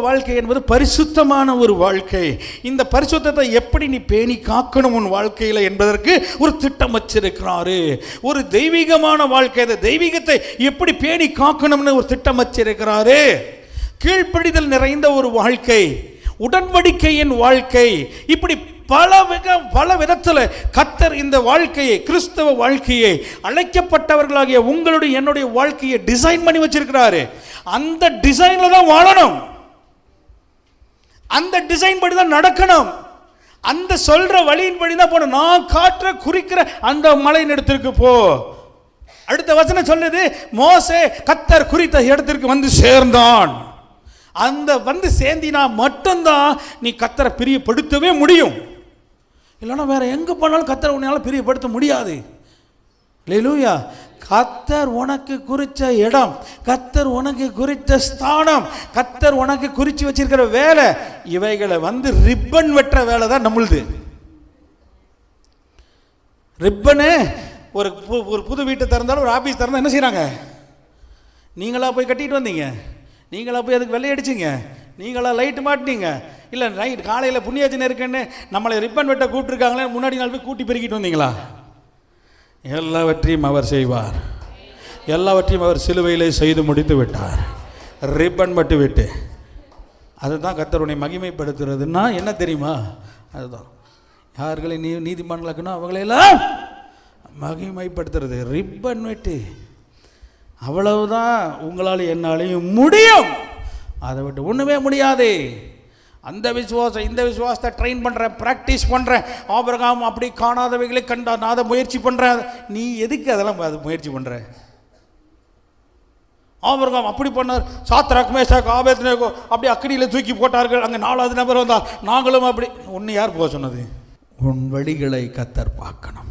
வாழ்க்கை என்பது பரிசுத்தமான ஒரு வாழ்க்கை. இந்த பரிசுத்தத்தை எப்படி நீ பேணி காக்கணும் உன் வாழ்க்கையில் என்பதற்கு ஒரு திட்டம் வச்சிருக்கிறாரு. ஒரு தெய்வீகமான வாழ்க்கை அந்த தெய்வீகத்தை எப்படி பேணி காக்கணும்னு ஒரு திட்டம் வச்சிருக்கிறாரு. கீழ்ப்படிதல் நிறைந்த ஒரு வாழ்க்கை உடன்படிக்கையின் வாழ்க்கை. இப்படி பல வித பல விதத்தில் கத்தர் இந்த வாழ்க்கையை கிறிஸ்தவ வாழ்க்கையை அழைக்கப்பட்டவர்களாகிய உங்களுடைய என்னுடைய வாழ்க்கையை டிசைன் பண்ணி வச்சிருக்கிறாரு. அந்த டிசைனில் தான் வாழணும். அந்த டிசைன் படி தான் நடக்கணும். அந்த சொல்ற வழியின்படி தான் போகணும் நான் காற்ற குறிக்கிற அந்த மலையின் இடத்திற்கு போ. அடுத்த வசனம் சொல்லுது மோசே கத்தர் குறித்த இடத்திற்கு வந்து சேர்ந்தான். அந்த வந்து சேர்ந்தினா மட்டும்தான் நீ கத்தரை பிரியப்படுத்தவே முடியும். இல்லைன்னா வேற எங்கே போனாலும் கத்தரை உன்னால் பிரியப்படுத்த முடியாது. லூயா கத்தர் உனக்கு குறித்த இடம் கத்தர் உனக்கு குறித்த ஸ்தானம் கத்தர் உனக்கு குறித்து வச்சிருக்கிற வேலை இவைகளை வந்து ரிப்பன் வெட்டுற வேலை தான் நம்மளுது. ரிப்பனு ஒரு பு- ஒரு புது வீட்டை திறந்தாலும் ஒரு ஆஃபீஸ் திறந்தால் என்ன செய்கிறாங்க நீங்களா போய் கட்டிட்டு வந்தீங்க. நீங்களா போய் அதுக்கு வெள்ளை அடிச்சீங்க. நீங்களா லைட்டு மாட்டினீங்க. இல்லை நைட் காலையில் புண்ணியாச்சனை இருக்குன்னு நம்மளை ரிப்பன் வெட்ட கூப்பிட்டுருக்காங்களே முன்னாடி நாள் போய் கூட்டி பெருக்கிட்டு வந்தீங்களா? எல்லாவற்றையும் அவர் செய்வார். எல்லாவற்றையும் அவர் சிலுவையிலே செய்து முடித்து விட்டார். ரிப்பன் மட்டு விட்டு. அதுதான் கத்தருடைய மகிமைப்படுத்துறதுன்னா என்ன தெரியுமா? அதுதான். யார்களை நீ நீதிமன்றக்கணும் அவங்களையெல்லாம் மகிமைப்படுத்துறது. ரிப்பன் வெட்டு. அவ்வளவுதான் உங்களால் என்னாலையும் முடியும். அதை விட்டு ஒன்றுமே முடியாது. அந்த விசுவாசம் இந்த விசுவாசத்தை ட்ரெயின் பண்ணுறேன் ப்ராக்டிஸ் பண்ணுறேன் ஆபரகாம் அப்படி காணாதவைகளை கண்டா நான் அதை முயற்சி பண்ணுறேன் நீ எதுக்கு அதெல்லாம் அது முயற்சி பண்ணுற ஆபரகாம் அப்படி பண்ணார். சாத்ராக் மேஷாக் ஆபேத்னேகோ அப்படி அக்கடியில் தூக்கி போட்டார்கள். அங்கே நாலாவது நபர் வந்தால் நாங்களும் அப்படி. ஒன்று யார் போக சொன்னது? உன் வழிகளை கத்தர் பார்க்கணும்.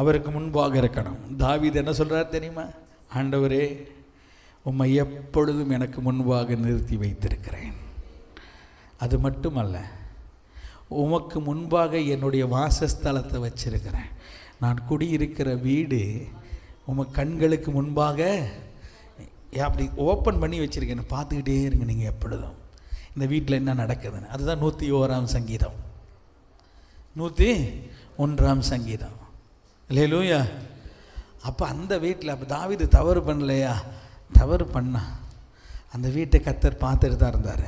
அவருக்கு முன்பாக இருக்கணும். தாவீது என்ன சொல்கிறார் தெரியுமா? ஆண்டவரே உம்மை எப்பொழுதும் எனக்கு முன்பாக நிறுத்தி வைத்திருக்கிறேன். அது மட்டுமல்ல உமக்கு முன்பாக என்னுடைய வாசஸ்தலத்தை வச்சிருக்கிறேன். நான் குடியிருக்கிற வீடு உம கண்களுக்கு முன்பாக அப்படி ஓப்பன் பண்ணி வச்சுருக்கேன். பார்த்துக்கிட்டே இருங்க நீங்கள் எப்பொழுதும். இந்த வீட்டில் என்ன நடக்குதுன்னு. அதுதான் நூற்றி ஓராம் சங்கீதம். நூற்றி ஒன்றாம் சங்கீதம். இல்லையிலூயா அப்போ அந்த வீட்டில் அப்போ தாவிது தவறு பண்ணலையா? தவறு பண்ணா. அந்த வீட்டை கத்தர் பார்த்துட்டு தான் இருந்தார்.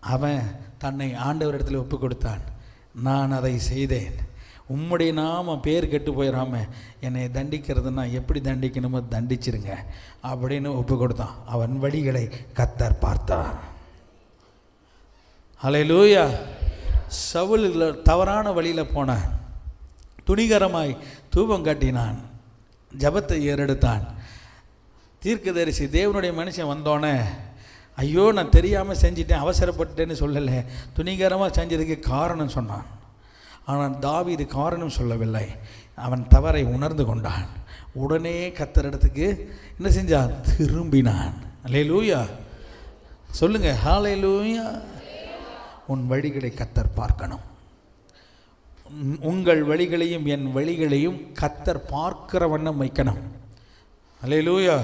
அவன் தன்னை ஆண்டவர் இடத்துல ஒப்பு கொடுத்தான் நான் அதை செய்தேன். உம்முடைய நாம பேர் கெட்டு போயிடாம என்னை தண்டிக்கிறதுனா எப்படி தண்டிக்கணுமோ தண்டிச்சிருங்க அப்படின்னு ஒப்பு கொடுத்தான் அவன் வழிகளை கத்தர் பார்த்தார் லூயா சவுல் தவறான வழியில் போனான் துணிகரமாய் தூபம் கட்டினான். ஜபத்தை ஏறெடுத்தான். தீர்க்கதரிசி தேவனுடைய மனுஷன் வந்தோடனே ஐயோ நான் தெரியாமல் செஞ்சிட்டேன் அவசரப்பட்டேன்னு சொல்லலை. துணிகரமாக செஞ்சதுக்கு காரணம் சொன்னான். ஆனால் தாவி இது காரணம் சொல்லவில்லை. அவன் தவறை உணர்ந்து கொண்டான். உடனே கத்தரிடத்துக்கு என்ன செஞ்சான் திரும்பினான். அலே லூயா சொல்லுங்கள் ஹாலே லூயா உன் வழிகளை கத்தர் பார்க்கணும். உங்கள் வழிகளையும் என் வழிகளையும் கத்தர் பார்க்கிற வண்ணம் வைக்கணும். அல்லேலூயா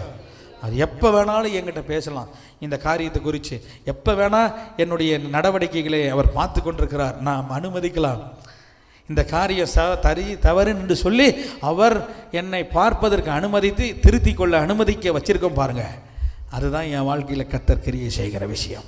அது எப்போ வேணாலும் என்கிட்ட பேசலாம். இந்த காரியத்தை குறித்து எப்போ வேணால் என்னுடைய நடவடிக்கைகளை அவர் பார்த்து கொண்டிருக்கிறார். நாம் அனுமதிக்கலாம். இந்த காரியம் ச தரி தவறு என்று சொல்லி அவர் என்னை பார்ப்பதற்கு அனுமதித்து திருத்திக் கொள்ள அனுமதிக்க வச்சுருக்கோம் பாருங்கள் அதுதான் என் வாழ்க்கையில் கத்தர் கிரியை செய்கிற விஷயம்.